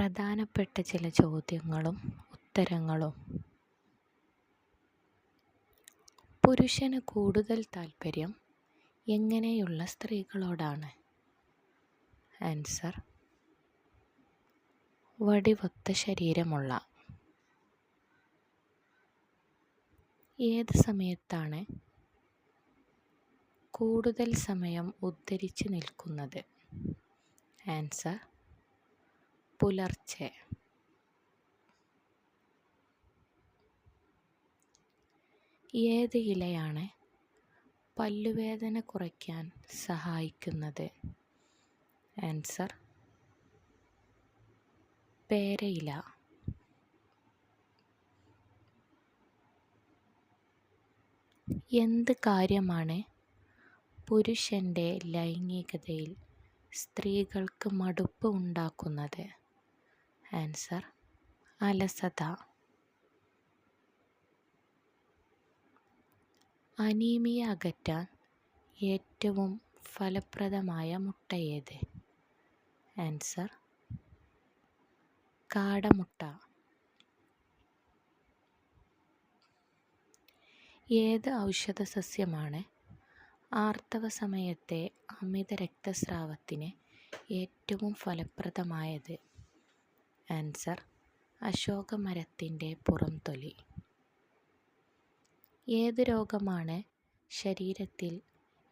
പ്രധാനപ്പെട്ട ചില ചോദ്യങ്ങളും ഉത്തരങ്ങളും. പുരുഷന് കൂടുതൽ താൽപ്പര്യം എങ്ങനെയുള്ള സ്ത്രീകളോടാണ്? ആൻസർ വടിവൊത്ത ശരീരമുള്ള. ഏത് സമയത്താണ് കൂടുതൽ സമയം ഉദ്ധരിച്ച് നിൽക്കുന്നത്? ആൻസർ പുലർച്ചെ. ഏത് ഇലയാണ് പല്ലുവേദന കുറയ്ക്കാൻ സഹായിക്കുന്നത്? ആൻസർ പേരയില. എന്ത് കാര്യമാണ് പുരുഷന്റെ ലൈംഗികതയിൽ സ്ത്രീകൾക്ക് മടുപ്പ് ഉണ്ടാക്കുന്നത്? ആൻസർ അലസത. അനീമിയ അകറ്റാൻ ഏറ്റവും ഫലപ്രദമായ മുട്ട മുട്ടയേത് ആൻസർ കാടമുട്ട. ഏത് ഔഷധ സസ്യമാണ് ആർത്തവ സമയത്തെ അമിത രക്തസ്രാവത്തിന് ഏറ്റവും ഫലപ്രദമായത്? ആൻസർ അശോകമരത്തിന്റെ പുറംതൊലി. ഏത് രോഗമാണ് ശരീരത്തിൽ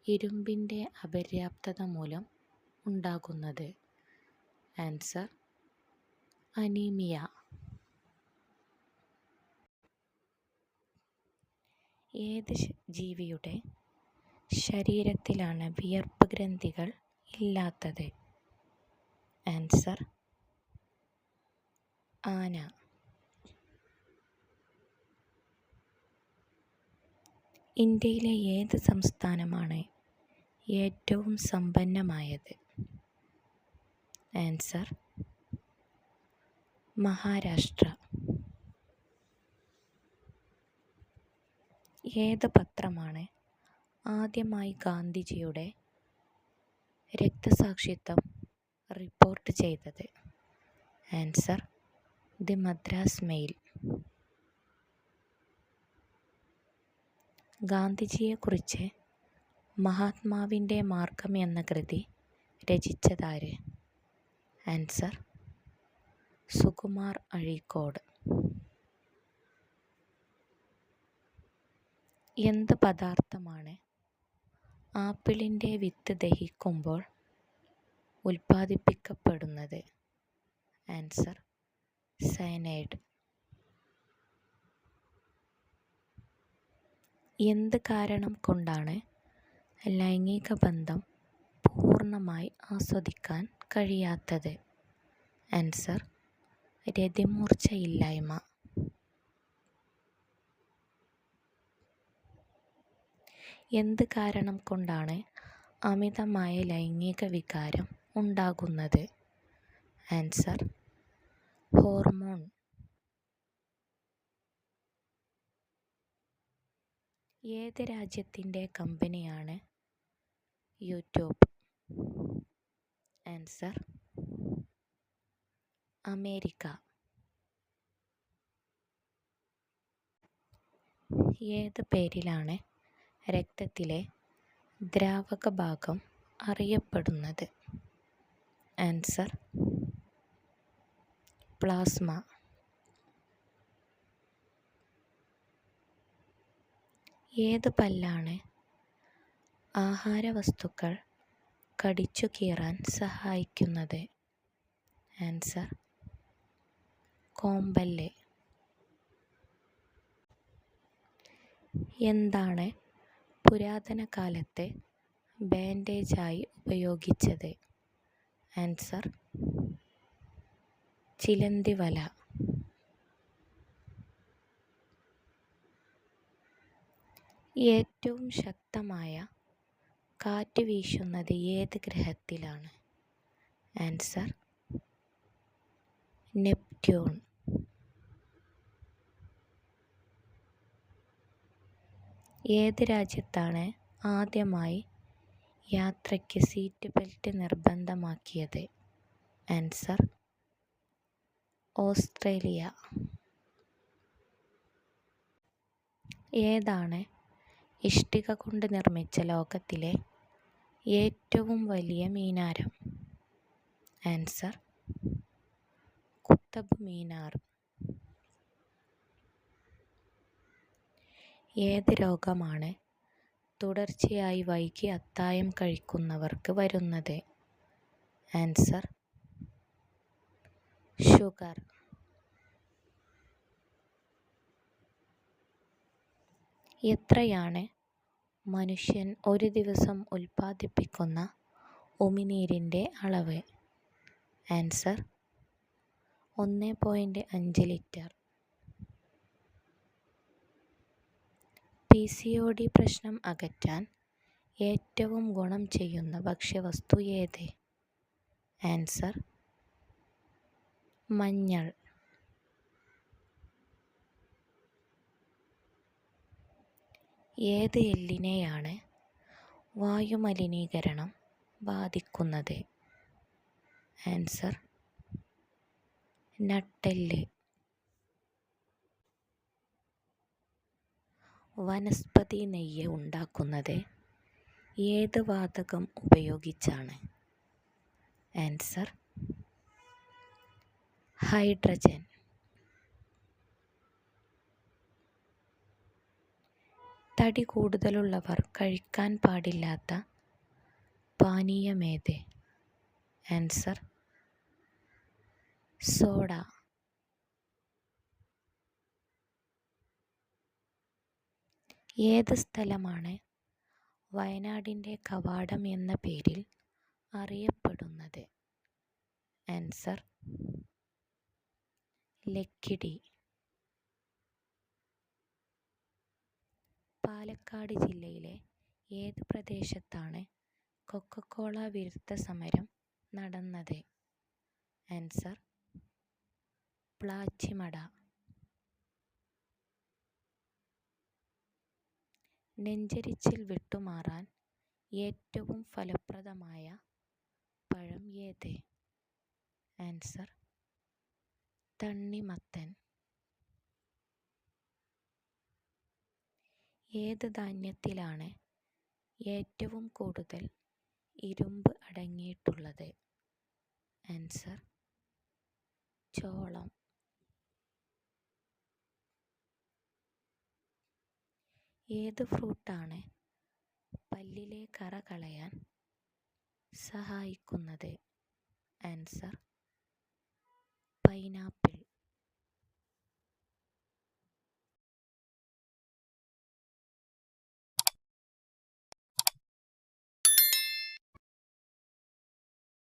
ഇരുമ്പിന്റെ അപര്യാപ്തത മൂലം ഉണ്ടാകുന്നത്? Answer anaemia. ഏത് ജീവിയുടെ ശരീരത്തിലാണ് വിയർപ്പ് ഗ്രന്ഥികൾ ഇല്ലാത്തത്? ആൻസർ ആന. ഇന്ത്യയിലെ ഏത് സംസ്ഥാനമാണ് ഏറ്റവും സമ്പന്നമായത്? ആൻസർ മഹാരാഷ്ട്ര. ഏത് പത്രമാണ് ആദ്യമായി ഗാന്ധിജിയുടെ രക്തസാക്ഷിത്വം റിപ്പോർട്ട് ചെയ്തത്? Answer the Madras mail. ഗാന്ധിജിയെക്കുറിച്ച് മഹാത്മാവിന്റെ മാർഗം എന്ന കൃതി രചിച്ചതാര്? ആൻസർ സുകുമാർ അഴീക്കോട്. എന്ത് പദാർത്ഥമാണ് ആപ്പിളിന്റെ വിത്ത് ദഹിക്കുമ്പോൾ ഉൽപ്പാദിപ്പിക്കപ്പെടുന്നത്? Answer cyanide. എന്ത് കാരണം കൊണ്ടാണ് ലൈംഗിക ബന്ധം പൂർണമായി ആസ്വദിക്കാൻ കഴിയാത്തത്? ആൻസർ രതിമൂർച്ചയില്ലായ്മ. എന്ത് കാരണം കൊണ്ടാണ് അമിതമായ ലൈംഗിക വികാരം ഉണ്ടാകുന്നത്? Answer hormone. ഏത് രാജ്യത്തിന്റെ കമ്പനിയാണ് യൂട്യൂബ്? Answer America. ഏത് പേരിലാണ് രക്തത്തിലെ ദ്രാവക ഭാഗം അറിയപ്പെടുന്നത്? ആൻസർ പ്ലാസ്മ ഏത് പല്ലാണ് ആഹാരവസ്തുക്കൾ കടിച്ചു കീറാൻ സഹായിക്കുന്നത്? ആൻസർ കോമ്പല്ല്. എന്താണ് പുരാതന കാലത്ത് ബാൻഡേജായി ഉപയോഗിച്ചത്? ആൻസർ ചിലന്തിവല ഏറ്റവും ശക്തമായ കാറ്റ് വീശുന്നത് ഏത് ഗ്രഹത്തിലാണ്? Answer Neptune. ഏത് രാജ്യത്താണ് ആദ്യമായി യാത്രയ്ക്ക് സീറ്റ് ബെൽറ്റ് നിർബന്ധമാക്കിയത്? Answer Australia. ഏതാണ് ഇഷ്ടിക കൊണ്ട് നിർമ്മിച്ച ലോകത്തിലെ ഏറ്റവും വലിയ മീനാരം? ആൻസർ കുത്തബ് മീനാർ. ഏത് രോഗമാണ് തുടർച്ചയായി വൈകി അത്തായം കഴിക്കുന്നവർക്ക് വരുന്നത്? Answer sugar. എത്രയാണ് മനുഷ്യൻ ഒരു ദിവസം ഉൽപ്പാദിപ്പിക്കുന്ന ഉമിനീരിന്റെ അളവ്? ആൻസർ ഒന്ന് പോയിന്റ് അഞ്ച് litre. P C O D പ്രശ്നം അകറ്റാൻ ഏറ്റവും ഗുണം ചെയ്യുന്ന ഭക്ഷ്യവസ്തു ഏത്? ആൻസർ മഞ്ഞൾ. ഏത് എല്ലിനെയാണ് വായുമലിനീകരണം ബാധിക്കുന്നത്? ആൻസർ നട്ടെല്ല്. വനസ്പതി നെയ്യ് ഉണ്ടാക്കുന്നത് ഏത് വാതകം ഉപയോഗിച്ചാണ്? Answer hydrogen. തടി കൂടുതലുള്ളവർ കഴിക്കാൻ പാടില്ലാത്ത പാനീയമേത്? Answer soda. ഏത് സ്ഥലമാണ് വയനാടിന്റെ കവാടം എന്ന പേരിൽ അറിയപ്പെടുന്നത്? ആൻസർ ലക്കിടി. പാലക്കാട് ജില്ലയിലെ ഏത് പ്രദേശത്താണ് കൊക്കക്കോള വിരുദ്ധ സമരം നടന്നത്? ആൻസർ പ്ലാച്ചിമട. നെഞ്ചരിച്ചിൽ വിട്ടുമാറാൻ ഏറ്റവും ഫലപ്രദമായ പഴം ഏത്? ആൻസർ തണ്ണിമത്തൻ. ഏത് ധാന്യത്തിലാണ് ഏറ്റവും കൂടുതൽ ഇരുമ്പ് അടങ്ങിയിട്ടുള്ളത്? ആൻസർ ചോളം. ഏത് ഫ്രൂട്ടാണ് പല്ലിലെ കറ കളയാൻ സഹായിക്കുന്നത്? Answer pineapple.